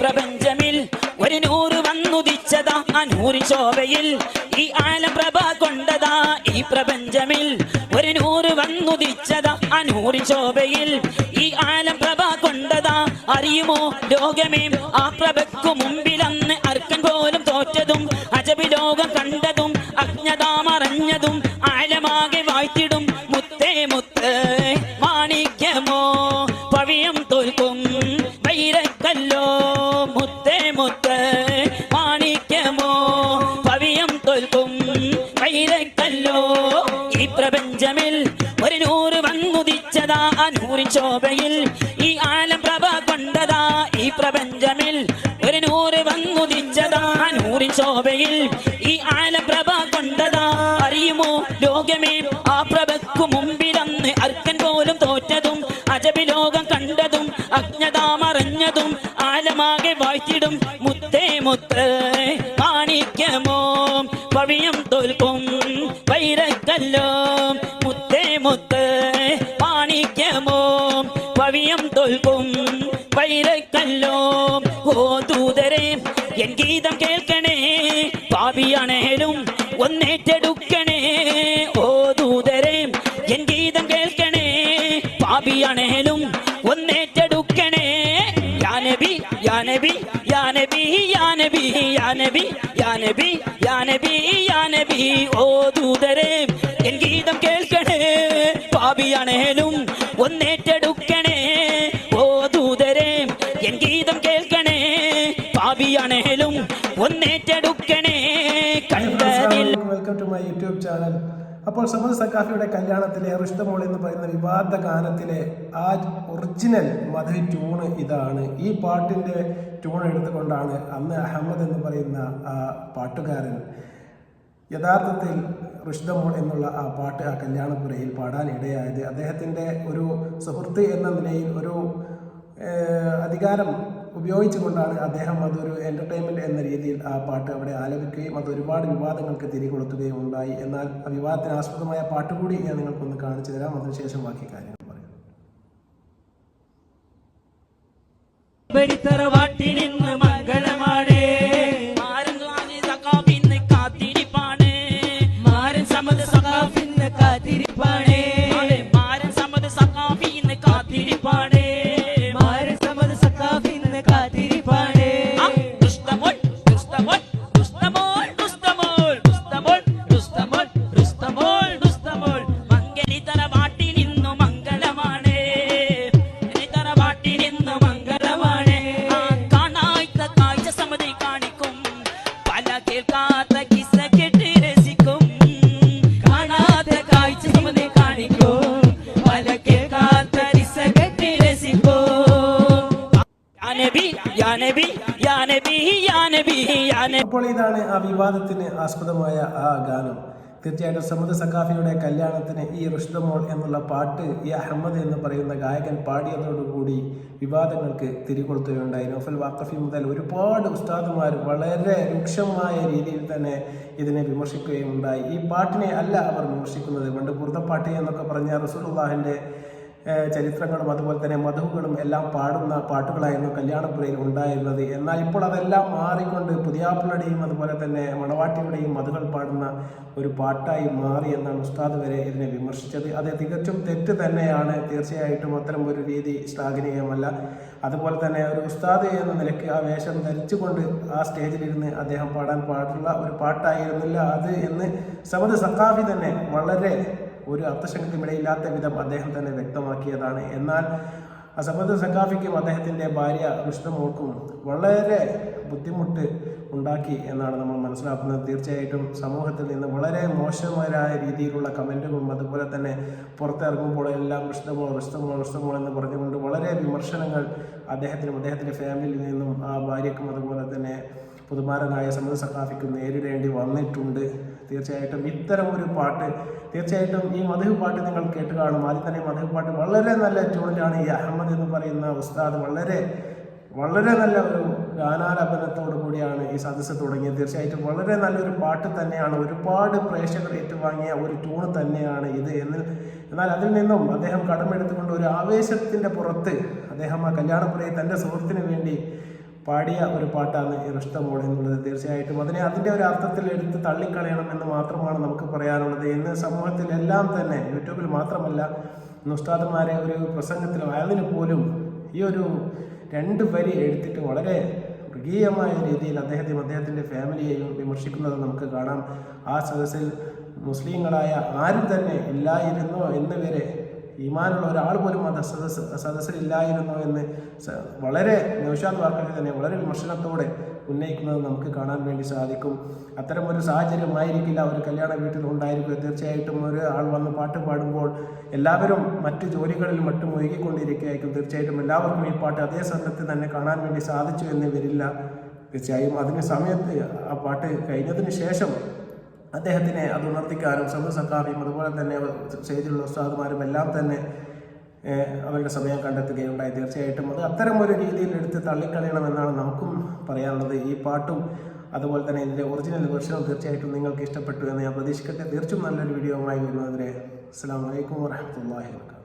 പ്രപഞ്ചമിൽ ഒരു നൂറ് വന്നുദിച്ചതാ ആ ശോഭയിൽ. ഈ ആലം കൊണ്ടതാ ഈ പ്രപഞ്ചമിൽ ഒരു നൂറ് വന്നുദിച്ചതാ ആ നൂറ് ശോഭയിൽ. ഈ ആലം പ്രഭ കൊണ്ടതാ അറിയുമോ ലോകമേ? ആ പ്രഭയ്ക്കു മുമ്പിലന്ന് അർക്കൻ പോലും തോറ്റതും അജബി ലോകം കണ്ടതും അജ്ഞതാമറിഞ്ഞതും ആലമാകെ വാഴ്ത്തിടും മുത്തേ മുത്ത് മാണിക്യമോ പവിയം തോൽക്കും. വൈരക്കല്ലോ മുത്തേ മുത്ത് മാണിക്യമോ പവിയം തോൽക്കും. വൈരക്കല്ലോ ഈ പ്രപഞ്ചമിൽ നൂറ് വന്നുദിച്ചതാ അനൂറിൻ ശോഭയിൽ. ഈ ആലം പ്രഭ കൊണ്ടതാ ഈ പ്രപഞ്ചമിൽ. ഒരു നൂറ് വന്നുദിച്ചതാ അനൂറിൻ ശോഭയിൽ. ഈ ആലം പ്രഭ കൊണ്ടതാ അറിയുമോ ലോകമേ? ആ പ്രഭക്കു മുമ്പിലന്ന് അർക്കൻ പോലും തോറ്റതും അജബി ലോകം കണ്ടതും അജ്ഞതാമറിഞ്ഞതും ആലമാകെ വാഴ്ത്തിടും മുത്തേ മുത്ത്. പവിയം തോൽക്കും. വൈരക്കല്ലോ ഓ ദൂതരെ എൻ ഗീതം കേൾക്കണേ. പാപിയാണേലും ഒന്നേറ്റെടുക്കണേ. ഓ ദൂതരെ എൻ ഗീതം കേൾക്കണേ. പാപിയാണേലും ഒന്നേറ്റെടുക്കണേ. യാനബി യാനബി യാനബി യാനബി യാനബി യാനബി യാനബി യാനബി. ഓ ദൂതരെ എൻ ഗീതം കേൾക്കണേ. പാപിയാണേലും ഒന്നേറ്റെടുക്കണേ. പാപിയാണേലും ഒന്നേറ്റെടുക്കണേ. Welcome to my YouTube channel അപ്പോൾ സമദ് സക്കാഫിയുടെ കല്യാണത്തിലെ റിഷ്ടമോൾ എന്ന് പറയുന്ന വിവാദ ഗാനത്തിലെ ആ ഒറിജിനൽ മധു ട്യൂണ് ഇതാണ്. ഈ പാട്ടിന്റെ ട്യൂൺ എടുത്തുകൊണ്ടാണ് അന്ന് അഹമ്മദ് എന്ന് പറയുന്ന ആ പാട്ടുകാരൻ യഥാർത്ഥത്തിൽ റിഷ്ദമോൾ എന്നുള്ള ആ പാട്ട് ആ കല്യാണപ്പുരയിൽ പാടാനിടയായത് അദ്ദേഹത്തിന്റെ ഒരു സുഹൃത്ത് എന്ന നിലയിൽ ഒരു അധികാരം ഉപയോഗിച്ചുകൊണ്ടാണ് അദ്ദേഹം അതൊരു എന്റർടൈൻമെന്റ് എന്ന രീതിയിൽ ആ പാട്ട് അവിടെ ആലപിക്കുകയും അത് ഒരുപാട് വിവാദങ്ങൾക്ക് തിരികൊളുത്തുകയും ഉണ്ടായി. എന്നാൽ ആ വിവാദത്തിന് ആസ്പദമായ പാട്ട് കൂടി ഞാൻ നിങ്ങൾക്കൊന്ന് കാണിച്ചു തരാം. അതിനുശേഷം ബാക്കി കാര്യങ്ങൾ പറയാം. അപ്പോൾ ഇതാണ് ആ വിവാദത്തിന് ആസ്പദമായ ആ ഗാനം. തീർച്ചയായിട്ടും സമദ് സഖാഫിയുടെ കല്യാണത്തിന് ഈ ഋഷിതമോൾ എന്നുള്ള പാട്ട് ഈ അഹമ്മദ് എന്ന് പറയുന്ന ഗായകൻ പാടിയതോടുകൂടി വിവാദങ്ങൾക്ക് തിരികൊളുത്തുകയുണ്ടായി. നോഫൽ വാക്കഫി മുതൽ ഒരുപാട് ഉസ്താദുമാർ വളരെ രൂക്ഷമായ രീതിയിൽ തന്നെ ഇതിനെ വിമർശിക്കുകയും ഉണ്ടായി ഈ പാട്ടിനെ അല്ല അവർ വിമർശിക്കുന്നത്. പണ്ട് കുർത്തപ്പാട്ട് എന്നൊക്കെ പറഞ്ഞ ഏഹ് ചരിത്രങ്ങളും അതുപോലെ തന്നെ മധുവുകളും എല്ലാം പാടുന്ന പാട്ടുകളായിരുന്നു കല്യാണപ്പുരയിൽ ഉണ്ടായിരുന്നത്. എന്നാൽ ഇപ്പോൾ അതെല്ലാം മാറിക്കൊണ്ട് പുതിയാപ്പിളുടെയും അതുപോലെ തന്നെ മണവാട്ടിയുടെയും മധുകൾ പാടുന്ന ഒരു പാട്ടായി മാറി എന്നാണ് ഉസ്താദ് വരെ ഇതിനെ വിമർശിച്ചത്. അത് തികച്ചും തെറ്റ് തന്നെയാണ്. തീർച്ചയായിട്ടും അത്തരം ഒരു രീതി ശ്ലാഘനീയമല്ല. അതുപോലെ തന്നെ ഒരു ഉസ്താദ് എന്ന നിലയ്ക്ക് ആ വേഷം ധരിച്ചുകൊണ്ട് ആ സ്റ്റേജിലിരുന്ന് അദ്ദേഹം പാടാൻ പാടുള്ള ഒരു പാട്ടായിരുന്നില്ല അത് എന്ന് സമത് സക്കാഫി തന്നെ വളരെ ഒരു അർത്ഥശക്തി ഇടയില്ലാത്ത വിധം അദ്ദേഹം തന്നെ വ്യക്തമാക്കിയതാണ്. എന്നാൽ അസബദ് സഖാഫിക്കും അദ്ദേഹത്തിന്റെ ഭാര്യ കൃഷ്ണമോൾക്കും വളരെ ബുദ്ധിമുട്ട് ഉണ്ടാക്കി എന്നാണ് നമ്മൾ മനസ്സിലാക്കുന്നത്. തീർച്ചയായിട്ടും സമൂഹത്തിൽ നിന്ന് വളരെ മോശമായ രീതിയിലുള്ള കമന്റുകളും അതുപോലെ തന്നെ പുറത്തിറങ്ങുമ്പോൾ എല്ലാം കൃഷ്ണമോൾ കൃഷ്ണമോൾ കൃഷ്ണമോൾ എന്ന് പറഞ്ഞുകൊണ്ട് വളരെ വിമർശനങ്ങൾ അദ്ദേഹത്തിനും അദ്ദേഹത്തിന്റെ ഫാമിലിയിൽ നിന്നും ആ ഭാര്യക്കും അതുപോലെ തന്നെ പുതുമാരനായ സമദ് സഖാഫിക്ക് നേരിടേണ്ടി വന്നിട്ടുണ്ട്. തീർച്ചയായിട്ടും ഇത്തരം ഒരു പാട്ട് തീർച്ചയായിട്ടും ഈ മധു പാട്ട് നിങ്ങൾ കേട്ട് കാണും. ആദ്യം തന്നെ മധു പാട്ട് വളരെ നല്ല ട്യൂണിലാണ് ഈ അഹമ്മദ് എന്ന് പറയുന്ന ഉസ്താദ് വളരെ വളരെ നല്ല ഒരു ഗാനാലാപനത്തോടു കൂടിയാണ് ഈ സദസ്സ് തുടങ്ങിയത്. തീർച്ചയായിട്ടും വളരെ നല്ലൊരു പാട്ട് തന്നെയാണ്. ഒരുപാട് പ്രേക്ഷകർ ഏറ്റുവാങ്ങിയ ഒരു ട്യൂൺ തന്നെയാണ് ഇത്. എന്ന് എന്നാൽ അതിൽ നിന്നും അദ്ദേഹം കടമെടുത്തുകൊണ്ട് ഒരു ആവേശത്തിന്റെ പുറത്ത് അദ്ദേഹം ആ കല്യാണപ്പുരയിൽ തന്റെ സുഹൃത്തിന് വേണ്ടി പാടിയ ഒരു പാട്ടാണ് ഈ റുഷ്ടമോൾ എന്നുള്ളത് തീർച്ചയായിട്ടും. അതിനെ അതിന്റെ ഒരു അർത്ഥത്തിൽ എടുത്ത് തള്ളിക്കളയണം എന്ന് മാത്രമാണ് നമുക്ക് പറയാനുള്ളത്. ഇന്ന് സമൂഹത്തിൽ എല്ലാം തന്നെ യൂട്യൂബിൽ മാത്രമല്ല ഇന്ന് ഉസ്താദുമാരെ ഒരു പ്രസംഗത്തിലും അതിന് പോലും ഈ ഒരു രണ്ട് വരി എടുത്തിട്ട് വളരെ മൃഗീയമായ രീതിയിൽ അദ്ദേഹത്തെയും അദ്ദേഹത്തിന്റെ ഫാമിലിയെയും വിമർശിക്കുന്നത് നമുക്ക് കാണാം. ആ സദസ്സിൽ മുസ്ലിങ്ങളായ ആരും തന്നെ ഇല്ലായിരുന്നോ എന്ന് വരെ ഈമാനുള്ള ഒരാൾ പോലും ആ സദസ് സദസ്സിലില്ലായിരുന്നോ എന്ന് വളരെ നൗഷാദ് വാർക്കത്തിൽ തന്നെ വളരെ വിമർശനത്തോടെ ഉന്നയിക്കുന്നത് നമുക്ക് കാണാൻ വേണ്ടി സാധിക്കും. അത്തരമൊരു സാഹചര്യമായിരിക്കില്ല ഒരു കല്യാണ വീട്ടിൽ ഉണ്ടായിരിക്കുക. തീർച്ചയായിട്ടും ഒരു ആൾ വന്ന് പാട്ട് പാടുമ്പോൾ എല്ലാവരും മറ്റ് ജോലികളിൽ മറ്റും ഒഴുകിക്കൊണ്ടിരിക്കുകയായിരിക്കും. തീർച്ചയായിട്ടും എല്ലാവർക്കും ഈ പാട്ട് അതേ സമയത്ത് തന്നെ കാണാൻ വേണ്ടി സാധിച്ചു എന്ന് വരില്ല. തീർച്ചയായും അതിന് സമയത്ത് ആ പാട്ട് കഴിഞ്ഞതിന് ശേഷം അദ്ദേഹത്തിനെ അത് ഉണർത്തിക്കാനും സമൂഹ സക്കാഫിയും അതുപോലെ തന്നെ സ്റ്റേജിലുള്ള ഉസ്താദുമാരും എല്ലാം തന്നെ അവരുടെ സമയം കണ്ടെത്തുകയുണ്ടായി. തീർച്ചയായിട്ടും അത് അത്തരം ഒരു രീതിയിൽ എടുത്ത് തള്ളിക്കളയണമെന്നാണ് നമുക്കും പറയാനുള്ളത്. ഈ പാട്ടും അതുപോലെ തന്നെ ഇതിന്റെ ഒറിജിനൽ വെർഷനും തീർച്ചയായിട്ടും നിങ്ങൾക്ക് ഇഷ്ടപ്പെട്ടു എന്ന് ഞാൻ പ്രതീക്ഷിക്കട്ടെ. തീർച്ചയായും നല്ലൊരു വീഡിയോ ആയി വരുന്നതിന് അസ്സാം വലൈക്കും വാഹമത്തല്ലാഹി വാബർക്കാത്തു